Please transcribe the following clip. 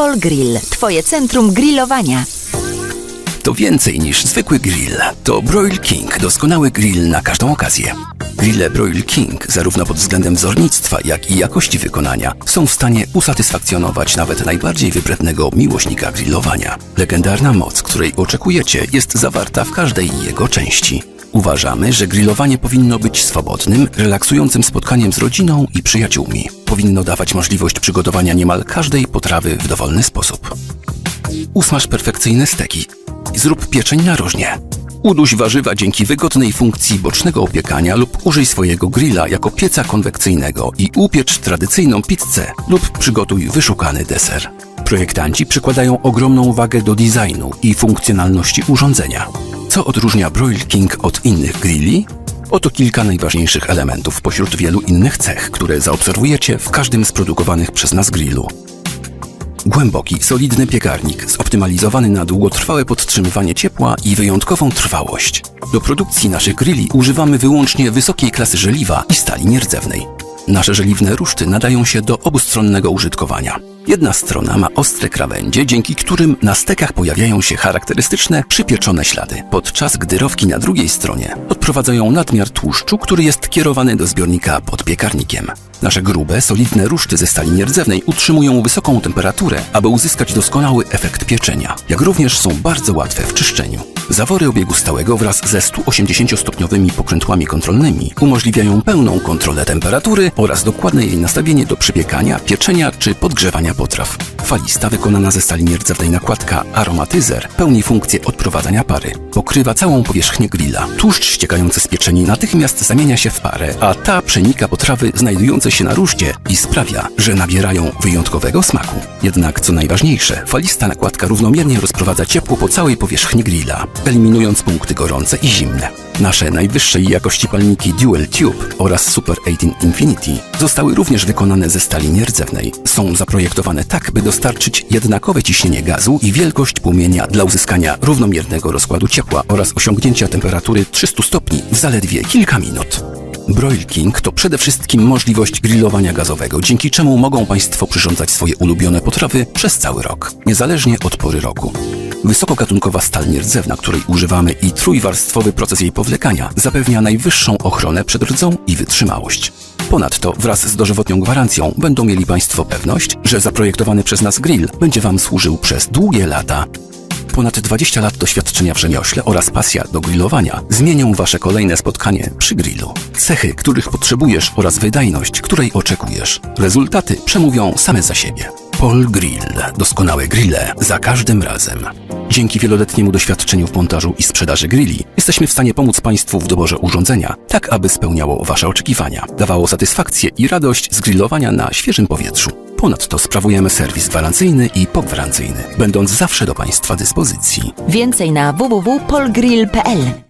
Polgrill, twoje centrum grillowania. To więcej niż zwykły grill. To Broil King, doskonały grill na każdą okazję. Grille Broil King, zarówno pod względem wzornictwa, jak i jakości wykonania, są w stanie usatysfakcjonować nawet najbardziej wybrednego miłośnika grillowania. Legendarna moc, której oczekujecie, jest zawarta w każdej jego części. Uważamy, że grillowanie powinno być swobodnym, relaksującym spotkaniem z rodziną i przyjaciółmi. Powinno dawać możliwość przygotowania niemal każdej potrawy w dowolny sposób. Usmaż perfekcyjne steki zrób pieczeń narożnie. Uduś warzywa dzięki wygodnej funkcji bocznego opiekania lub użyj swojego grilla jako pieca konwekcyjnego i upiecz tradycyjną pizzę lub przygotuj wyszukany deser. Projektanci przykładają ogromną wagę do designu i funkcjonalności urządzenia. Co odróżnia Broil King od innych grilli? Oto kilka najważniejszych elementów pośród wielu innych cech, które zaobserwujecie w każdym z produkowanych przez nas grillu. Głęboki, solidny piekarnik, zoptymalizowany na długotrwałe podtrzymywanie ciepła i wyjątkową trwałość. Do produkcji naszych grilli używamy wyłącznie wysokiej klasy żeliwa i stali nierdzewnej. Nasze żeliwne ruszty nadają się do obustronnego użytkowania. Jedna strona ma ostre krawędzie, dzięki którym na stekach pojawiają się charakterystyczne przypieczone ślady, podczas gdy rowki na drugiej stronie odprowadzają nadmiar tłuszczu, który jest kierowany do zbiornika pod piekarnikiem. Nasze grube, solidne ruszty ze stali nierdzewnej utrzymują wysoką temperaturę, aby uzyskać doskonały efekt pieczenia, jak również są bardzo łatwe w czyszczeniu. Zawory obiegu stałego wraz ze 180-stopniowymi pokrętłami kontrolnymi umożliwiają pełną kontrolę temperatury oraz dokładne jej nastawienie do przypiekania, pieczenia czy podgrzewania potraw. Falista wykonana ze stali nierdzewnej nakładka Aromatyzer pełni funkcję odprowadzania pary. Pokrywa całą powierzchnię grilla. Tłuszcz ściekający z pieczeni natychmiast zamienia się w parę, a ta przenika potrawy znajdujące się na ruszcie i sprawia, że nabierają wyjątkowego smaku. Jednak co najważniejsze, falista nakładka równomiernie rozprowadza ciepło po całej powierzchni grilla, eliminując punkty gorące i zimne. Nasze najwyższej jakości palniki Dual Tube oraz Super 18 Infinity zostały również wykonane ze stali nierdzewnej. Są zaprojektowane tak, by dostarczyć jednakowe ciśnienie gazu i wielkość płomienia dla uzyskania równomiernego rozkładu ciepła oraz osiągnięcia temperatury 300 stopni w zaledwie kilka minut. Broil King to przede wszystkim możliwość grillowania gazowego, dzięki czemu mogą Państwo przyrządzać swoje ulubione potrawy przez cały rok, niezależnie od pory roku. Wysokogatunkowa stal nierdzewna, której używamy i trójwarstwowy proces jej powlekania zapewnia najwyższą ochronę przed rdzą i wytrzymałość. Ponadto wraz z dożywotnią gwarancją będą mieli Państwo pewność, że zaprojektowany przez nas grill będzie Wam służył przez długie lata. Ponad 20 lat doświadczenia w rzemiośle oraz pasja do grillowania zmienią Wasze kolejne spotkanie przy grillu. Cechy, których potrzebujesz oraz wydajność, której oczekujesz. Rezultaty przemówią same za siebie. Pol Grill. Doskonałe grille za każdym razem. Dzięki wieloletniemu doświadczeniu w montażu i sprzedaży grilli jesteśmy w stanie pomóc Państwu w doborze urządzenia, tak aby spełniało Wasze oczekiwania, dawało satysfakcję i radość z grillowania na świeżym powietrzu. Ponadto sprawujemy serwis gwarancyjny i pogwarancyjny, będąc zawsze do Państwa dyspozycji. Więcej na www.polgrill.pl